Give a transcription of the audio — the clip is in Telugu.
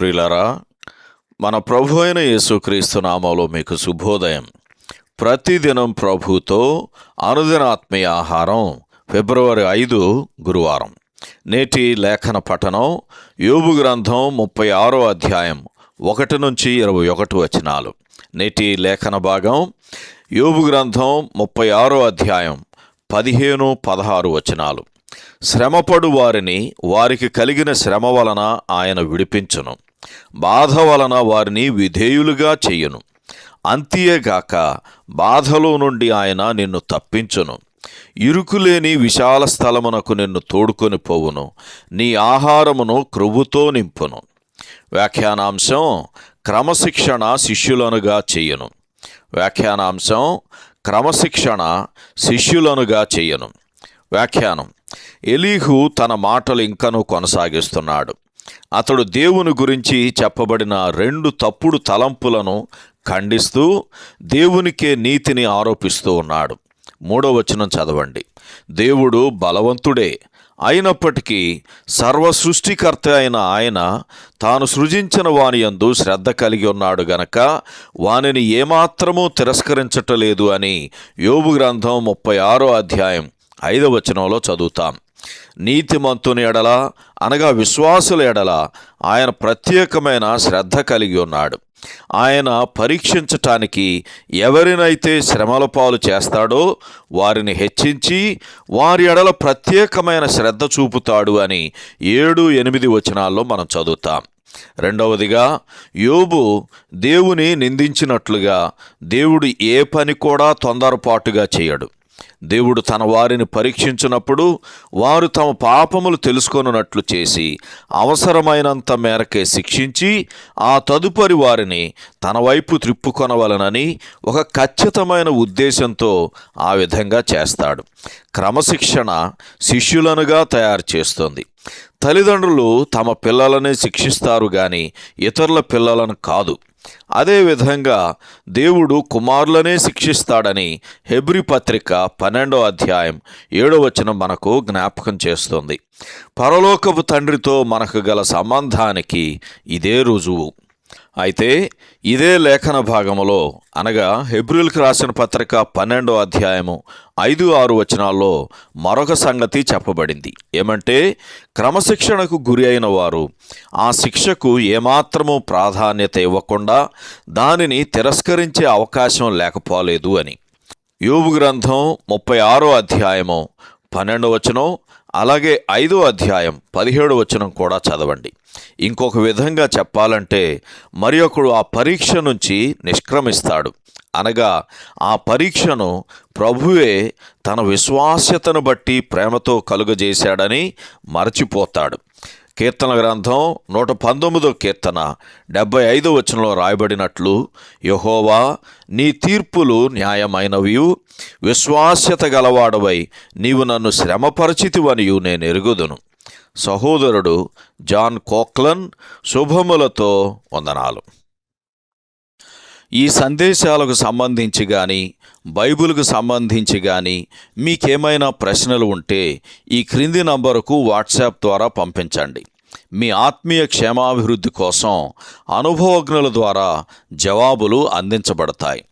ప్రియులరా మన ప్రభు అయిన యేసుక్రీస్తు నామంలో మీకు శుభోదయం. ప్రతిదినం ప్రభుతో అనుదిన ఆత్మీయ ఆహారం ఫిబ్రవరి ఐదు గురువారం. నేటి లేఖన పఠనం యోబు గ్రంథం ముప్పై ఆరో అధ్యాయం ఒకటి నుంచి ఇరవై ఒకటి వచనాలు. నేటి లేఖన భాగం యోబు గ్రంథం ముప్పై ఆరో అధ్యాయం పదిహేను పదహారు వచనాలు. శ్రమపడు వారిని వారికి కలిగిన శ్రమ వలన ఆయన విడిపించును. బాధ వలన వారిని విధేయులుగా చెయ్యను అంతియేగాక బాధలో నుండి ఆయన నిన్ను తప్పించును. ఇరుకులేని విశాల స్థలమునకు నిన్ను తోడుకొని పోవును. నీ ఆహారమును క్రొవ్వుతో నింపును. వ్యాఖ్యానాంశం క్రమశిక్షణ శిష్యులనుగా చెయ్యను వ్యాఖ్యానాంశం క్రమశిక్షణ శిష్యులనుగా చెయ్యను వ్యాఖ్యానం ఎలీహు తన మాటలు ఇంకనూ కొనసాగిస్తున్నాడు. అతడు దేవుని గురించి చెప్పబడిన రెండు తప్పుడు తలంపులను ఖండిస్తూ దేవునికే నీతిని ఆరోపిస్తూ ఉన్నాడు. మూడో వచనం చదవండి. దేవుడు బలవంతుడే. అయినప్పటికీ సర్వ సృష్టికర్త అయిన ఆయన తాను సృజించిన వాని యందు శ్రద్ధ కలిగి ఉన్నాడు గనక వానిని ఏమాత్రమూ తిరస్కరించటలేదు అని యోబు గ్రంథం ముప్పై ఆరో అధ్యాయం ఐదవ వచనంలో చదువుతాం. నీతిమంతుని ఎడల అనగా విశ్వాసుల ఎడల ఆయన ప్రత్యేకమైన శ్రద్ధ కలిగి ఉన్నాడు. ఆయన పరీక్షించటానికి ఎవరినైతే శ్రమల పాలు చేస్తాడో వారిని హెచ్చించి వారి ఎడల ప్రత్యేకమైన శ్రద్ధ చూపుతాడు అని ఏడు ఎనిమిది వచనాల్లో మనం చదువుతాం. రెండవదిగా యోబు దేవుని నిందించినట్లుగా దేవుడు ఏ పని కూడా తొందరపాటుగా చేయడు. దేవుడు తన వారిని పరీక్షించినప్పుడు వారు తమ పాపములు తెలుసుకొనున్నట్లు చేసి అవసరమైనంత మేరకే శిక్షించి ఆ తదుపరి వారిని తన వైపు త్రిప్పుకొనవలనని ఒక ఖచ్చితమైన ఉద్దేశంతో ఆ విధంగా చేస్తాడు. క్రమశిక్షణ శిష్యులనుగా తయారు చేస్తుంది. తల్లిదండ్రులు తమ పిల్లలనే శిక్షిస్తారు గాని ఇతరుల పిల్లలను కాదు. అదేవిధంగా దేవుడు కుమారులనే శిక్షిస్తాడని హెబ్రి పత్రిక పన్నెండో అధ్యాయం ఏడో వచనం మనకు జ్ఞాపకం చేస్తుంది. పరలోకపు తండ్రితో మనకు గల సంబంధానికి ఇదే రుజువు. అయితే ఇదే లేఖన భాగములో అనగా హెబ్రిల్కి రాసిన పత్రిక పన్నెండో అధ్యాయము ఐదు ఆరు వచనాల్లో మరొక సంగతి చెప్పబడింది. ఏమంటే క్రమశిక్షణకు గురి అయిన వారు ఆ శిక్షకు ఏమాత్రము ప్రాధాన్యత ఇవ్వకుండా దానిని తిరస్కరించే అవకాశం లేకపోలేదు అని. యోబు గ్రంథం ముప్పై ఆరో అధ్యాయము పన్నెండు వచనం అలాగే ఐదో అధ్యాయం పదిహేడు వచనం కూడా చదవండి. ఇంకొక విధంగా చెప్పాలంటే మరి ఒకడు ఆ పరీక్ష నుంచి నిష్క్రమిస్తాడు. అనగా ఆ పరీక్షను ప్రభువే తన విశ్వాస్యతను బట్టి ప్రేమతో కలుగజేశాడని మరచిపోతాడు. కీర్తన గ్రంథం నూట పంతొమ్మిదో కీర్తన. డెబ్బై ఐదో వచనంలో రాయబడినట్లు యహోవా నీ తీర్పులు న్యాయమైనవి విశ్వాస్యత గలవాడవై నీవు నన్ను శ్రమపరచితివనియు నేను ఎరుగుదును. సహోదరుడు జాన్ కోక్లన్ శుభములతో వందనాలు. ఈ సందేశాలకు సంబంధించి కానీ బైబిల్కు సంబంధించి కానీ మీకేమైనా ప్రశ్నలు ఉంటే ఈ క్రింది నంబరుకు వాట్సాప్ ద్వారా పంపించండి. మీ ఆత్మీయ క్షేమాభివృద్ధి కోసం అనుభవజ్ఞుల ద్వారా జవాబులు అందించబడతాయి.